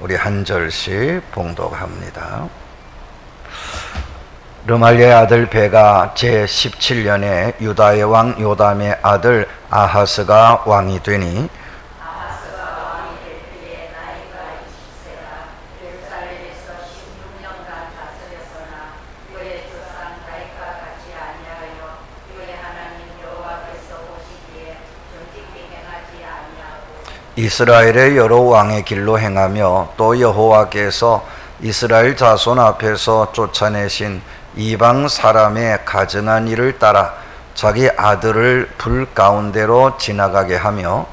우리 한 절씩 봉독합니다. 르말리의 아들 베가 제 17년에 유다의 왕 요담의 아들 아하스가 왕이 되니 이스라엘의 여러 왕의 길로 행하며 또 여호와께서 이스라엘 자손 앞에서 쫓아내신 이방 사람의 가증한 일을 따라 자기 아들을 불 가운데로 지나가게 하며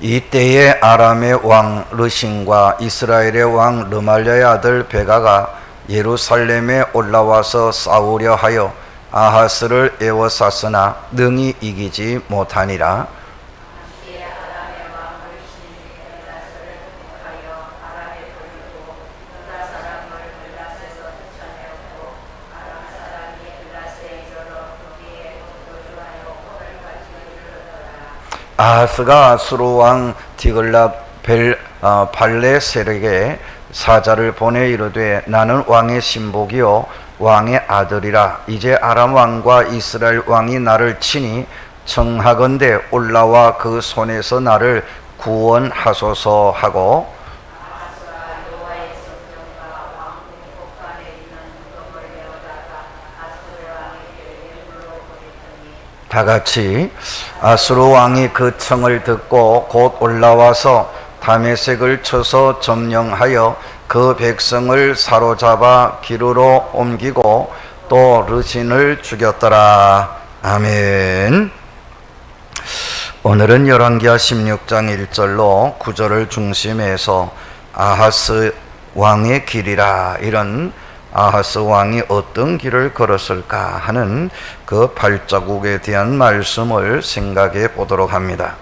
이때에 아람의 왕 르신과 이스라엘의 왕 르말랴의 아들 베가가 예루살렘에 올라와서 싸우려 하여 아하스를 에워쌌으나 능히 이기지 못하니라. 아하스가 아수르 왕 디글랏 벨 어, 발레셀에게 사자를 보내 이르되 나는 왕의 신복이요 왕의 아들이라. 이제 아람 왕과 이스라엘 왕이 나를 치니 청하건대 올라와 그 손에서 나를 구원하소서 하고 다 같이 아수르 왕이 그 청을 듣고 곧 올라와서 다메색을 쳐서 점령하여 그 백성을 사로잡아 기루로 옮기고 또 르신을 죽였더라. 아멘. 오늘은 열왕기하 16장 1절로 9절을 중심해서 아하스 왕의 길이라 이런 아하스 왕이 어떤 길을 걸었을까 하는 그 발자국에 대한 말씀을 생각해 보도록 합니다.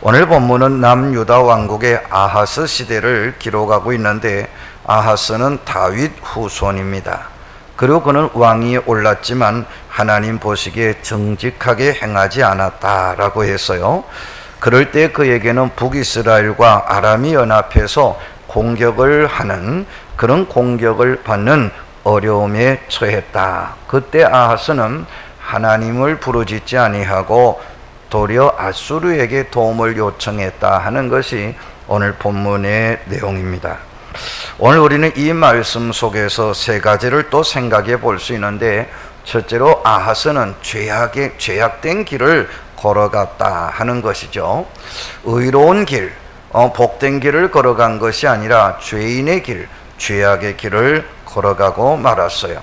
오늘 본문은 남유다 왕국의 아하스 시대를 기록하고 있는데 아하스는 다윗 후손입니다. 그리고 그는 왕위에 올랐지만 하나님 보시기에 정직하게 행하지 않았다라고 했어요. 그럴 때 그에게는 북이스라엘과 아람이 연합해서 공격을 하는 그런 공격을 받는 어려움에 처했다. 그때 아하스는 하나님을 부르짖지 아니하고 도리어 아수르에게 도움을 요청했다 하는 것이 오늘 본문의 내용입니다. 오늘 우리는 이 말씀 속에서 세 가지를 또 생각해 볼 수 있는데 첫째로 아하스는 죄악의 죄악된 길을 걸어갔다 하는 것이죠. 의로운 길, 어, 복된 길을 걸어간 것이 아니라 죄인의 길, 죄악의 길을 걸어가고 말았어요.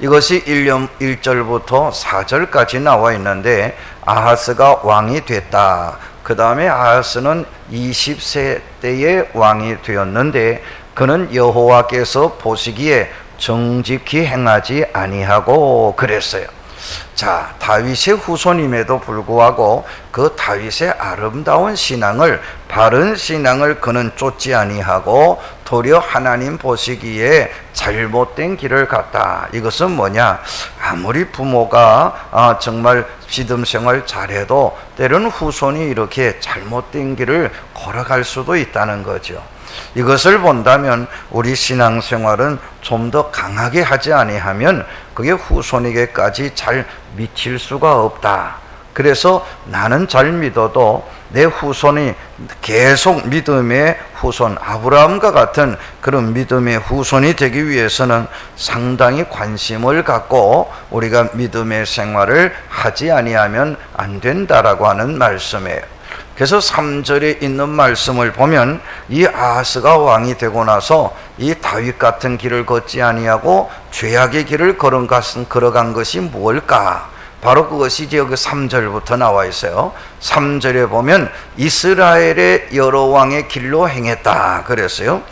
이것이 1년 1절부터 4절까지 나와 있는데 아하스가 왕이 됐다. 그 다음에 아하스는 20세 때에 왕이 되었는데 그는 여호와께서 보시기에 정직히 행하지 아니하고 그랬어요. 자, 다윗의 후손임에도 불구하고 그 다윗의 아름다운 신앙을 바른 신앙을 그는 쫓지 아니하고 도리어 하나님 보시기에 잘못된 길을 갔다. 이것은 뭐냐? 아무리 부모가 아, 정말 믿음 생활 잘해도 때로는 후손이 이렇게 잘못된 길을 걸어갈 수도 있다는 거죠. 이것을 본다면 우리 신앙생활은 좀 더 강하게 하지 아니하면 그게 후손에게까지 잘 미칠 수가 없다. 그래서 나는 잘 믿어도 내 후손이 계속 믿음의 후손 아브라함과 같은 그런 믿음의 후손이 되기 위해서는 상당히 관심을 갖고 우리가 믿음의 생활을 하지 아니하면 안 된다라고 하는 말씀이에요. 그래서 3절에 있는 말씀을 보면 이 아하스가 왕이 되고 나서 이 다윗 같은 길을 걷지 아니하고 죄악의 길을 걸어간 것이 무엇일까? 바로 그것이 이제 여기 3절부터 나와 있어요. 3절에 보면 이스라엘의 여러 왕의 길로 행했다 그랬어요.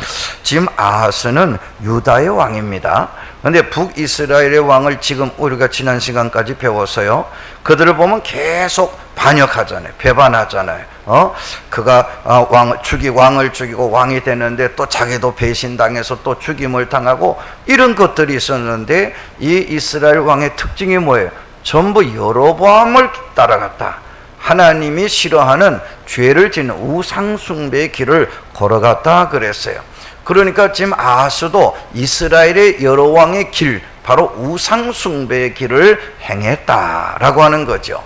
지금 아하스는 유다의 왕입니다. 근데 북이스라엘의 왕을 지금 우리가 지난 시간까지 배웠어요. 그들을 보면 계속 반역하잖아요. 배반하잖아요. 어? 그가 어, 왕 죽이 왕을 죽이고 왕이 되는데 또 자기도 배신당해서 또 죽임을 당하고 이런 것들이 있었는데 이 이스라엘 왕의 특징이 뭐예요? 전부 여로보암을 따라갔다. 하나님이 싫어하는 죄를 짓는 우상숭배의 길을 걸어갔다 그랬어요. 그러니까 지금 아하스도 이스라엘의 여러 왕의 길, 바로 우상숭배의 길을 행했다라고 하는 거죠.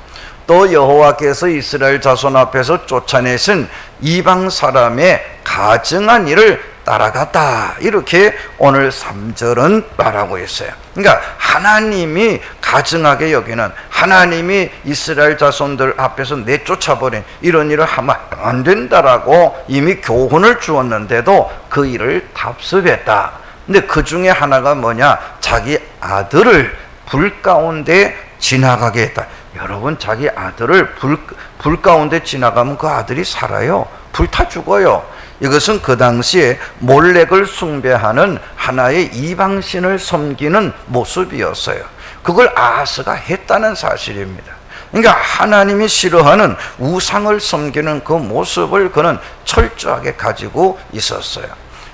또 여호와께서 이스라엘 자손 앞에서 쫓아내신 이방 사람의 가증한 일을 따라갔다. 이렇게 오늘 3절은 말하고 있어요. 그러니까 하나님이 가증하게 여기는 하나님이 이스라엘 자손들 앞에서 내쫓아버린 이런 일을 하면 안 된다라고 이미 교훈을 주었는데도 그 일을 답습했다. 근데 그 중에 하나가 뭐냐? 자기 아들을 불 가운데 지나가게 했다. 여러분, 자기 아들을 불, 불 가운데 지나가면 그 아들이 살아요. 불타 죽어요. 이것은 그 당시에 몰렉을 숭배하는 하나의 이방신을 섬기는 모습이었어요. 그걸 아하스가 했다는 사실입니다. 그러니까 하나님이 싫어하는 우상을 섬기는 그 모습을 그는 철저하게 가지고 있었어요.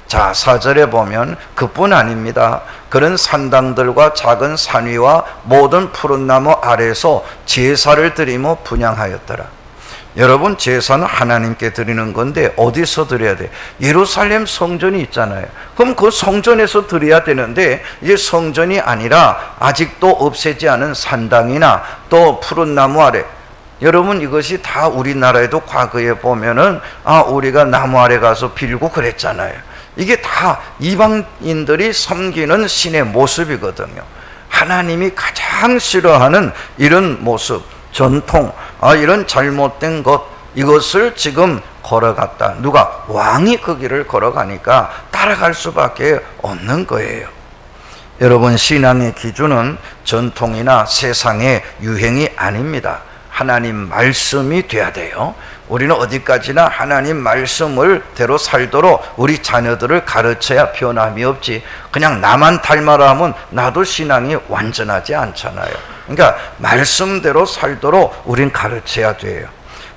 자, 사절에 보면 그뿐 아닙니다. 그런 산당들과 작은 산 위와 모든 푸른 나무 아래서 제사를 드리며 분양하였더라. 여러분 제사는 하나님께 드리는 건데 어디서 드려야 돼? 예루살렘 성전이 있잖아요. 그럼 그 성전에서 드려야 되는데 이제 성전이 아니라 아직도 없애지 않은 산당이나 또 푸른 나무 아래 여러분 이것이 다 우리나라에도 과거에 보면은 아 우리가 나무 아래 가서 빌고 그랬잖아요. 이게 다 이방인들이 섬기는 신의 모습이거든요. 하나님이 가장 싫어하는 이런 모습, 전통, 아, 이런 잘못된 것, 이것을 지금 걸어갔다. 누가? 왕이 그 길을 걸어가니까 따라갈 수밖에 없는 거예요. 여러분, 신앙의 기준은 전통이나 세상의 유행이 아닙니다. 하나님 말씀이 돼야 돼요. 우리는 어디까지나 하나님 말씀을 대로 살도록 우리 자녀들을 가르쳐야 변함이 없지. 그냥 나만 닮아라 하면 나도 신앙이 완전하지 않잖아요. 그러니까 말씀대로 살도록 우린 가르쳐야 돼요.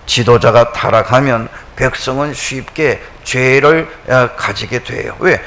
지도자가 타락하면 백성은 쉽게 죄를 어, 가지게 돼요. 왜?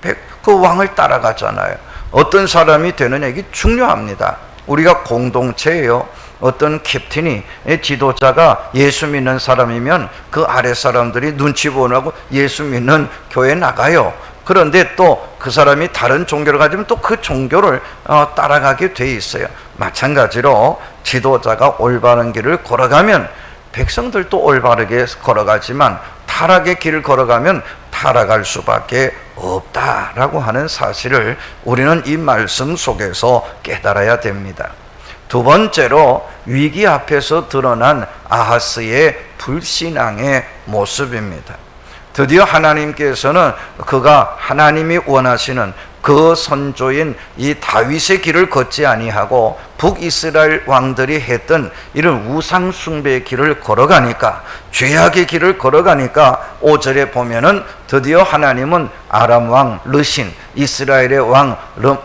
그 왕을 따라가잖아요. 어떤 사람이 되느냐 이게 중요합니다. 우리가 공동체예요. 어떤 캡틴이 지도자가 예수 믿는 사람이면 그 아래 사람들이 눈치 보느라고 예수 믿는 교회 나가요. 그런데 또 그 사람이 다른 종교를 가지면 또 그 종교를 어, 따라가게 돼 있어요. 마찬가지로 지도자가 올바른 길을 걸어가면 백성들도 올바르게 걸어가지만 타락의 길을 걸어가면 타락할 수밖에 없다라고 하는 사실을 우리는 이 말씀 속에서 깨달아야 됩니다. 두 번째로 위기 앞에서 드러난 아하스의 불신앙의 모습입니다. 드디어 하나님께서는 그가 하나님이 원하시는 그 선조인 이 다윗의 길을 걷지 아니하고 북이스라엘 왕들이 했던 이런 우상 숭배의 길을 걸어가니까 죄악의 길을 걸어가니까 5절에 보면은 드디어 하나님은 아람 왕 르신 이스라엘의 왕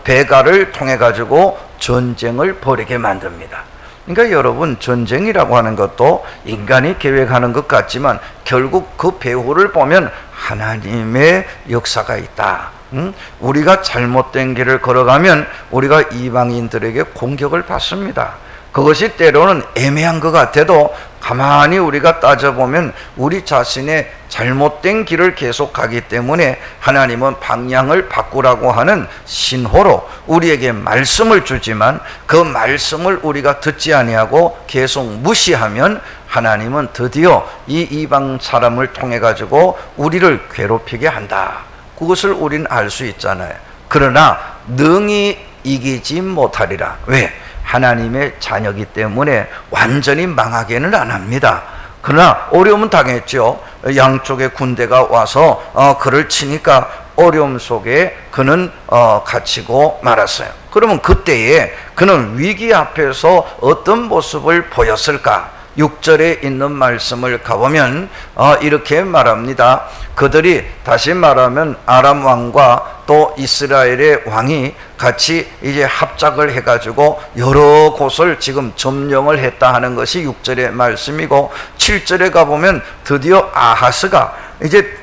베가를 통해 가지고 전쟁을 벌이게 만듭니다. 그러니까 여러분 전쟁이라고 하는 것도 인간이 계획하는 것 같지만 결국 그 배후를 보면 하나님의 역사가 있다. 응? 우리가 잘못된 길을 걸어가면 우리가 이방인들에게 공격을 받습니다. 그것이 때로는 애매한 것 같아도 가만히 우리가 따져보면 우리 자신의 잘못된 길을 계속 가기 때문에 하나님은 방향을 바꾸라고 하는 신호로 우리에게 말씀을 주지만 그 말씀을 우리가 듣지 아니하고 계속 무시하면 하나님은 드디어 이 이방 사람을 통해 가지고 우리를 괴롭히게 한다. 그것을 우리는 알 수 있잖아요. 그러나 능히 이기지 못하리라. 왜? 하나님의 자녀기 때문에 완전히 망하게는 안 합니다. 그러나 어려움은 당했죠. 양쪽의 군대가 와서 어, 그를 치니까 어려움 속에 그는 어, 갇히고 말았어요. 그러면 그때에 그는 위기 앞에서 어떤 모습을 보였을까? 6절에 있는 말씀을 가보면 어, 이렇게 말합니다. 그들이 다시 말하면 아람 왕과 또 이스라엘의 왕이 같이 이제 합작을 해가지고 여러 곳을 지금 점령을 했다 하는 것이 6절의 말씀이고 7절에 가보면 드디어 아하스가 이제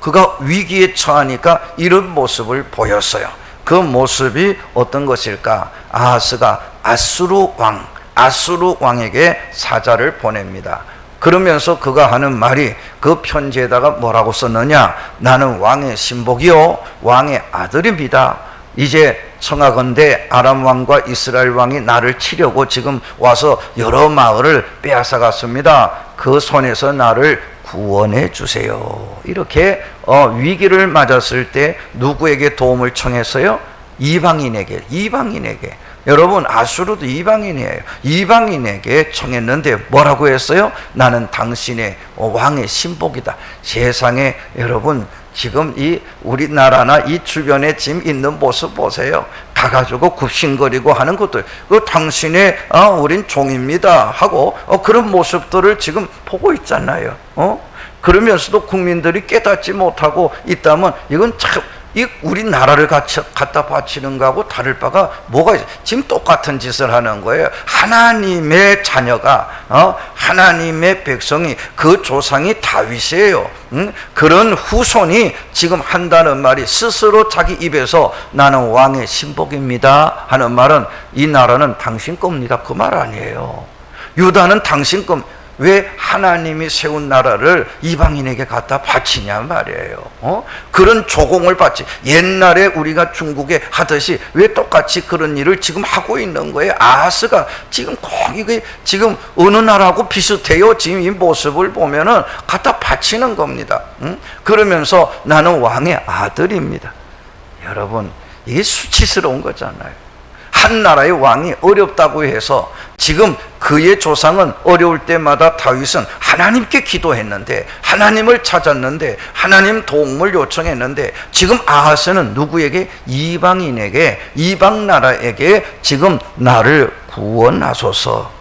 그가 위기에 처하니까 이런 모습을 보였어요. 그 모습이 어떤 것일까? 아하스가 아수르 왕 아수르 왕에게 사자를 보냅니다. 그러면서 그가 하는 말이 그 편지에다가 뭐라고 썼느냐? 나는 왕의 신복이요 왕의 아들입니다. 이제 청하건대 아람 왕과 이스라엘 왕이 나를 치려고 지금 와서 여러 마을을 빼앗아 갔습니다. 그 손에서 나를 구원해 주세요. 이렇게 어, 위기를 맞았을 때 누구에게 도움을 청했어요? 이방인에게, 이방인에게. 여러분 아수르도 이방인이에요. 이방인에게 청했는데 뭐라고 했어요? 나는 당신의 왕의 신복이다. 세상에 여러분 지금 이 우리나라나 이 주변에 지금 있는 모습 보세요. 가가지고 굽신거리고 하는 것들, 그 당신의 어, 우린 종입니다 하고 어, 그런 모습들을 지금 보고 있잖아요. 어? 그러면서도 국민들이 깨닫지 못하고 있다면 이건 참. 이 우리나라를 갖다 바치는 거하고 다를 바가 뭐가 있어요? 지금 똑같은 짓을 하는 거예요. 하나님의 자녀가 어? 하나님의 백성이 그 조상이 다윗이에요. 응? 그런 후손이 지금 한다는 말이 스스로 자기 입에서 나는 왕의 신복입니다 하는 말은 이 나라는 당신 겁니다. 그 말 아니에요. 유다는 당신 겁. 왜 하나님이 세운 나라를 이방인에게 갖다 바치냐 말이에요. 어? 그런 조공을 바치. 옛날에 우리가 중국에 하듯이 왜 똑같이 그런 일을 지금 하고 있는 거예요? 아하스가 지금 꼭 이게 지금 어느 나라하고 비슷해요. 지금 이 모습을 보면은 갖다 바치는 겁니다. 응? 그러면서 나는 왕의 아들입니다. 여러분, 이게 수치스러운 거잖아요. 한 나라의 왕이 어렵다고 해서 지금 그의 조상은 어려울 때마다 다윗은 하나님께 기도했는데 하나님을 찾았는데 하나님 도움을 요청했는데 지금 아하스는 누구에게 이방인에게 이방 나라에게 지금 나를 구원하소서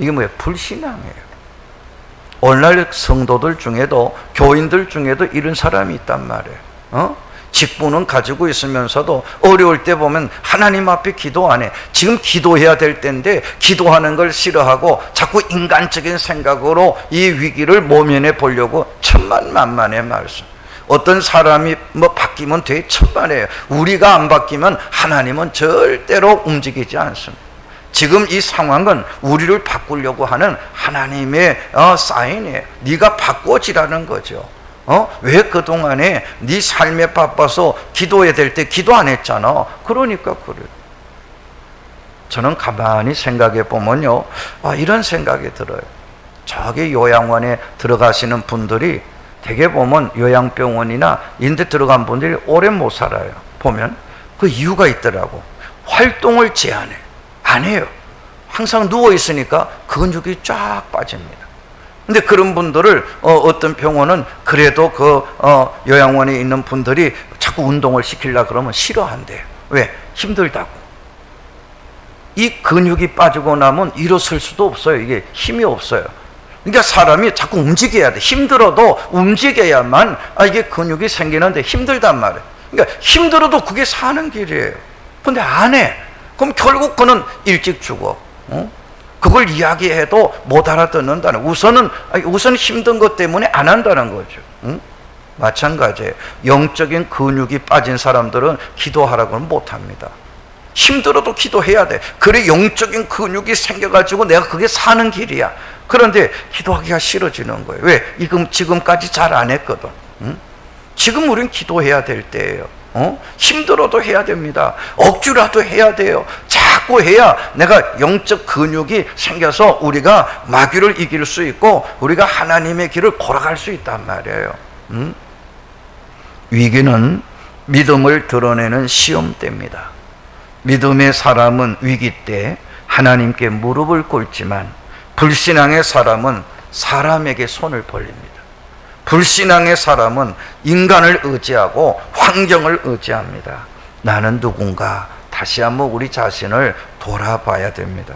이게 뭐예요? 불신앙이에요. 오늘날 성도들 중에도 교인들 중에도 이런 사람이 있단 말이에요. 어? 직분은 가지고 있으면서도 어려울 때 보면 하나님 앞에 기도 안 해. 지금 기도해야 될 때인데 기도하는 걸 싫어하고 자꾸 인간적인 생각으로 이 위기를 모면해 보려고 천만만만의 말씀. 어떤 사람이 뭐 바뀌면 되게 천만에요. 우리가 안 바뀌면 하나님은 절대로 움직이지 않습니다. 지금 이 상황은 우리를 바꾸려고 하는 하나님의 어, 사인이에요. 네가 바꿔지라는 거죠. 어? 왜 그동안에 네 삶에 바빠서 기도해야 될 때 기도 안 했잖아. 그러니까 그래. 저는 가만히 생각해 보면요. 아, 이런 생각이 들어요. 저기 요양원에 들어가시는 분들이 대개 보면 요양병원이나 인데 들어간 분들이 오래 못 살아요. 보면 그 이유가 있더라고. 활동을 제한해. 안 해요. 항상 누워 있으니까 근육이 쫙 빠집니다. 근데 그런 분들을 어, 떤 병원은 그래도 그 어, 요양원에 있는 분들이 자꾸 운동을 시키려 그러면 싫어한대요. 왜? 힘들다고. 이 근육이 빠지고 나면 일어설 수도 없어요. 이게 힘이 없어요. 그러니까 사람이 자꾸 움직여야 돼. 힘들어도 움직여야만 아, 이게 근육이 생기는데 힘들단 말이에요. 그러니까 힘들어도 그게 사는 길이에요. 근데 안 해. 그럼 결국 그는 일찍 죽어. 어? 그걸 이야기해도 못 알아듣는다는 우선은 우선 힘든 것 때문에 안 한다는 거죠. 응? 마찬가지예요. 영적인 근육이 빠진 사람들은 기도하라고는 못 합니다. 힘들어도 기도해야 돼. 그래 영적인 근육이 생겨가지고 내가 그게 사는 길이야. 그런데 기도하기가 싫어지는 거예요. 왜? 지금 지금까지 잘 안 했거든. 응? 지금 우린 기도해야 될 때예요. 어? 힘들어도 해야 됩니다. 억지라도 해야 돼요. 자꾸 해야 내가 영적 근육이 생겨서 우리가 마귀를 이길 수 있고 우리가 하나님의 길을 걸어갈 수 있단 말이에요. 음? 위기는 믿음을 드러내는 시험 때입니다. 믿음의 사람은 위기 때 하나님께 무릎을 꿇지만 불신앙의 사람은 사람에게 손을 벌립니다. 불신앙의 사람은 인간을 의지하고 환경을 의지합니다. 나는 누군가 다시 한번 우리 자신을 돌아봐야 됩니다.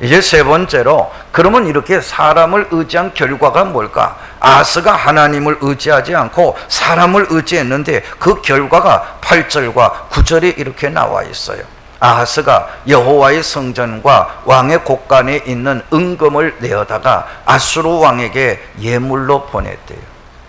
이제 세 번째로 그러면 이렇게 사람을 의지한 결과가 뭘까? 아스가 하나님을 의지하지 않고 사람을 의지했는데 그 결과가 8절과 9절에 이렇게 나와 있어요. 아하스가 여호와의 성전과 왕의 곳간에 있는 은금을 내어다가 아수르 왕에게 예물로 보냈대요.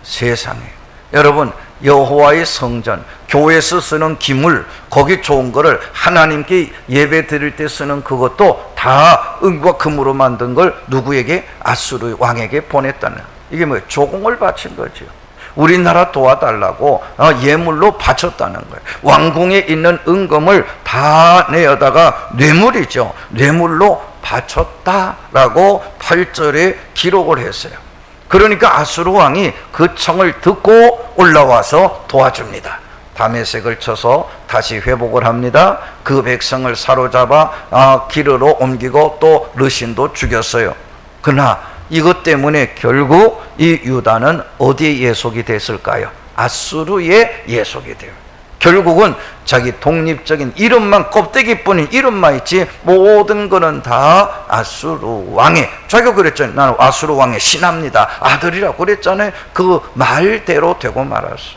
세상에 여러분 여호와의 성전 교회에서 쓰는 기물 거기 좋은 거를 하나님께 예배 드릴 때 쓰는 그것도 다 은과 금으로 만든 걸 누구에게 아수르 왕에게 보냈다는 이게 뭐 조공을 바친 거죠. 우리나라 도와달라고 어, 예물로 바쳤다는 거예요. 왕궁에 있는 은금을 다 내어다가 뇌물이죠. 뇌물로 바쳤다라고 8절에 기록을 했어요. 그러니까 아수르 왕이 그 청을 듣고 올라와서 도와줍니다. 다메색을 쳐서 다시 회복을 합니다. 그 백성을 사로잡아 아, 기르로 옮기고 또 르신도 죽였어요. 그러나 이것 때문에 결국 이 유다는 어디에 예속이 됐을까요? 아수르의 예속이 돼요. 결국은 자기 독립적인 이름만 껍데기뿐인 이름만 있지 모든 거는 다 아수르 왕의 자기가 그랬잖아요. 나는 아수르 왕의 신합니다. 아들이라고 그랬잖아요. 그 말대로 되고 말았어.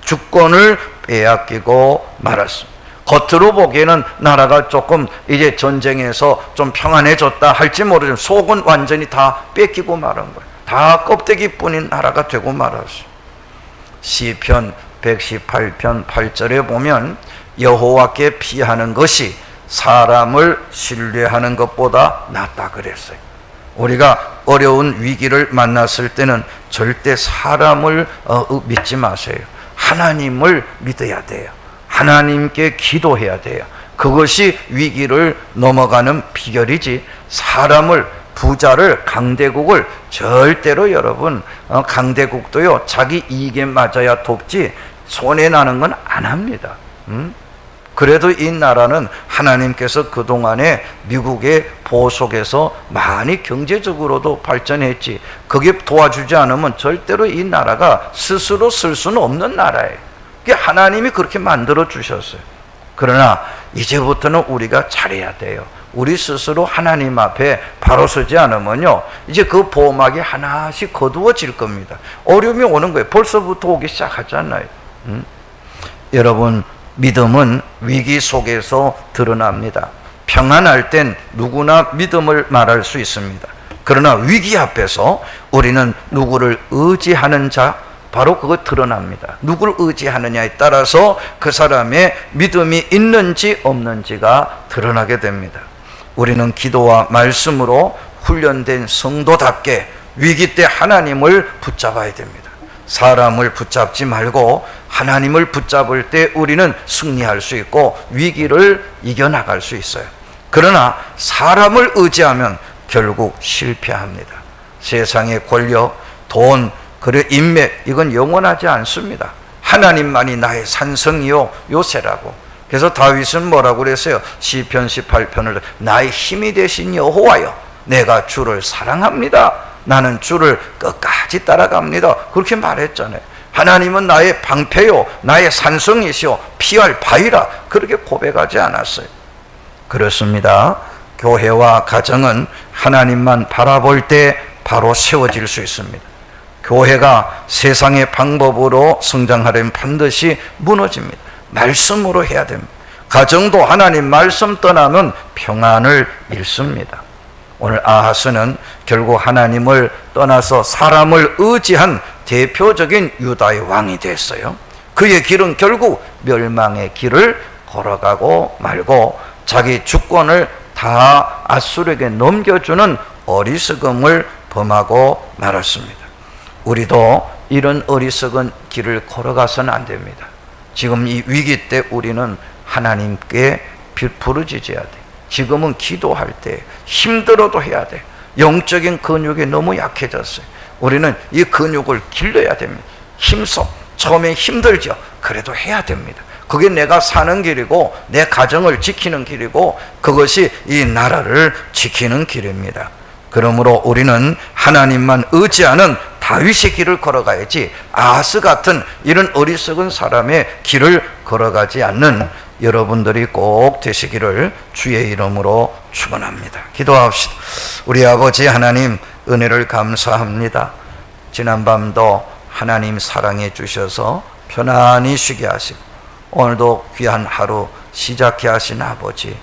주권을 빼앗기고 말았어. 겉으로 보기에는 나라가 조금 이제 전쟁에서 좀 평안해졌다 할지 모르지만 속은 완전히 다 뺏기고 말한 거예요. 다 껍데기뿐인 나라가 되고 말았어. 시편 118편 8절에 보면 여호와께 피하는 것이 사람을 신뢰하는 것보다 낫다 그랬어요. 우리가 어려운 위기를 만났을 때는 절대 사람을 어, 믿지 마세요. 하나님을 믿어야 돼요. 하나님께 기도해야 돼요. 그것이 위기를 넘어가는 비결이지 사람을 부자를 강대국을 절대로 여러분 어, 강대국도요 자기 이익에 맞아야 돕지 손해 나는 건 안 합니다. 음? 그래도 이 나라는 하나님께서 그동안에 미국의 보속에서 많이 경제적으로도 발전했지. 그게 도와주지 않으면 절대로 이 나라가 스스로 쓸 수는 없는 나라예요. 그게 하나님이 그렇게 만들어 주셨어요. 그러나 이제부터는 우리가 잘해야 돼요. 우리 스스로 하나님 앞에 바로 서지 않으면요. 이제 그 보호막이 하나씩 거두어질 겁니다. 어려움이 오는 거예요. 벌써부터 오기 시작하잖아요. 음? 여러분, 믿음은 위기 속에서 드러납니다. 평안할 땐 누구나 믿음을 말할 수 있습니다. 그러나 위기 앞에서 우리는 누구를 의지하는 자, 바로 그거 드러납니다. 누구를 의지하느냐에 따라서 그 사람의 믿음이 있는지 없는지가 드러나게 됩니다. 우리는 기도와 말씀으로 훈련된 성도답게 위기 때 하나님을 붙잡아야 됩니다. 사람을 붙잡지 말고 하나님을 붙잡을 때 우리는 승리할 수 있고 위기를 이겨나갈 수 있어요. 그러나 사람을 의지하면 결국 실패합니다. 세상의 권력, 돈, 그리고 인맥, 이건 영원하지 않습니다. 하나님만이 나의 산성이요, 요새라고. 그래서 다윗은 뭐라고 그랬어요? 시편 18편을 나의 힘이 되신 여호와여, 내가 주를 사랑합니다. 나는 주를 끝까지 따라갑니다. 그렇게 말했잖아요. 하나님은 나의 방패요, 나의 산성이시오, 피할 바위라. 그렇게 고백하지 않았어요. 그렇습니다. 교회와 가정은 하나님만 바라볼 때 바로 세워질 수 있습니다. 교회가 세상의 방법으로 성장하려면 반드시 무너집니다. 말씀으로 해야 됩니다. 가정도 하나님 말씀 떠나면 평안을 잃습니다. 오늘 아하스는 결국 하나님을 떠나서 사람을 의지한 대표적인 유다의 왕이 됐어요. 그의 길은 결국 멸망의 길을 걸어가고 말고 자기 주권을 다 아수르에게 넘겨주는 어리석음을 범하고 말았습니다. 우리도 이런 어리석은 길을 걸어가서는 안 됩니다. 지금 이 위기 때 우리는 하나님께 부르짖어야 돼. 지금은 기도할 때 힘들어도 해야 돼. 영적인 근육이 너무 약해졌어요. 우리는 이 근육을 길러야 됩니다. 힘써. 처음에 힘들죠. 그래도 해야 됩니다. 그게 내가 사는 길이고 내 가정을 지키는 길이고 그것이 이 나라를 지키는 길입니다. 그러므로 우리는 하나님만 의지하는 다윗의 길을 걸어가야지 아스 같은 이런 어리석은 사람의 길을 걸어가지 않는 여러분들이 꼭 되시기를 주의 이름으로 축원합니다. 기도합시다. 우리 아버지 하나님 은혜를 감사합니다. 지난밤도 하나님 사랑해 주셔서 편안히 쉬게 하시고 오늘도 귀한 하루 시작해 하신 아버지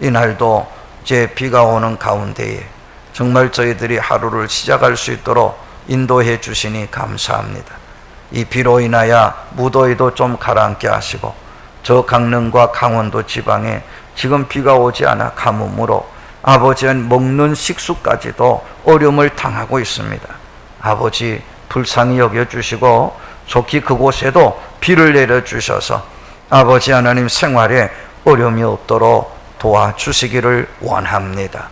이날도 제 비가 오는 가운데에 정말 저희들이 하루를 시작할 수 있도록 인도해 주시니 감사합니다. 이 비로 인하여 무더위도 좀 가라앉게 하시고 저 강릉과 강원도 지방에 지금 비가 오지 않아 가뭄으로 아버지는 먹는 식수까지도 어려움을 당하고 있습니다. 아버지 불쌍히 여겨 주시고 속히 그곳에도 비를 내려 주셔서 아버지 하나님 생활에 어려움이 없도록 도와주시기를 원합니다.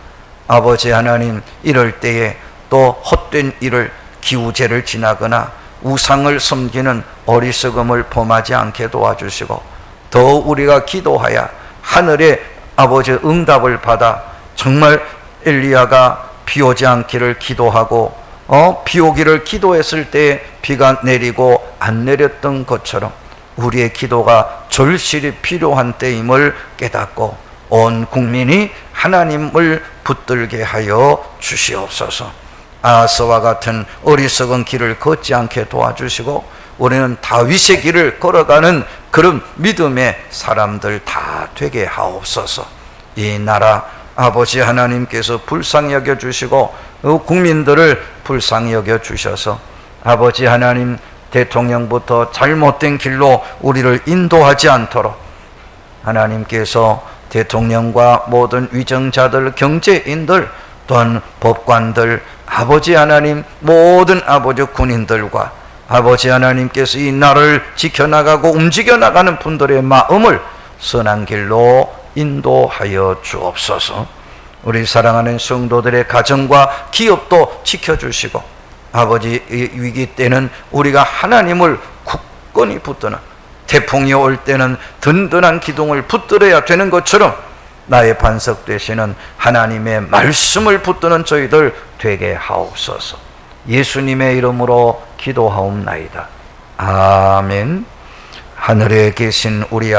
아버지 하나님 이럴 때에 또 헛된 일을 기우제를 지나거나 우상을 섬기는 어리석음을 범하지 않게 도와주시고 더 우리가 기도하여 하늘의 아버지 응답을 받아 정말 엘리야가 비 오지 않기를 기도하고 어, 비 오기를 기도했을 때 비가 내리고 안 내렸던 것처럼 우리의 기도가 절실히 필요한 때임을 깨닫고 온 국민이 하나님을 붙들게 하여 주시옵소서. 아스와 같은 어리석은 길을 걷지 않게 도와주시고 우리는 다윗의 길을 걸어가는 그런 믿음의 사람들 다 되게 하옵소서. 이 나라 아버지 하나님께서 불쌍히 여겨 주시고 어, 국민들을 불쌍히 여겨 주셔서 아버지 하나님 대통령부터 잘못된 길로 우리를 인도하지 않도록 하나님께서 대통령과 모든 위정자들, 경제인들, 또한 법관들, 아버지 하나님, 모든 아버지 군인들과 아버지 하나님께서 이 나라를 지켜나가고 움직여나가는 분들의 마음을 선한 길로 인도하여 주옵소서. 우리 사랑하는 성도들의 가정과 기업도 지켜주시고 아버지 이 위기 때는 우리가 하나님을 굳건히 붙드는 태풍이 올 때는 든든한 기둥을 붙들어야 되는 것처럼 나의 반석 되시는 하나님의 말씀을 붙드는 저희들 되게 하옵소서. 예수님의 이름으로 기도하옵나이다. 아멘. 하늘에 계신 우리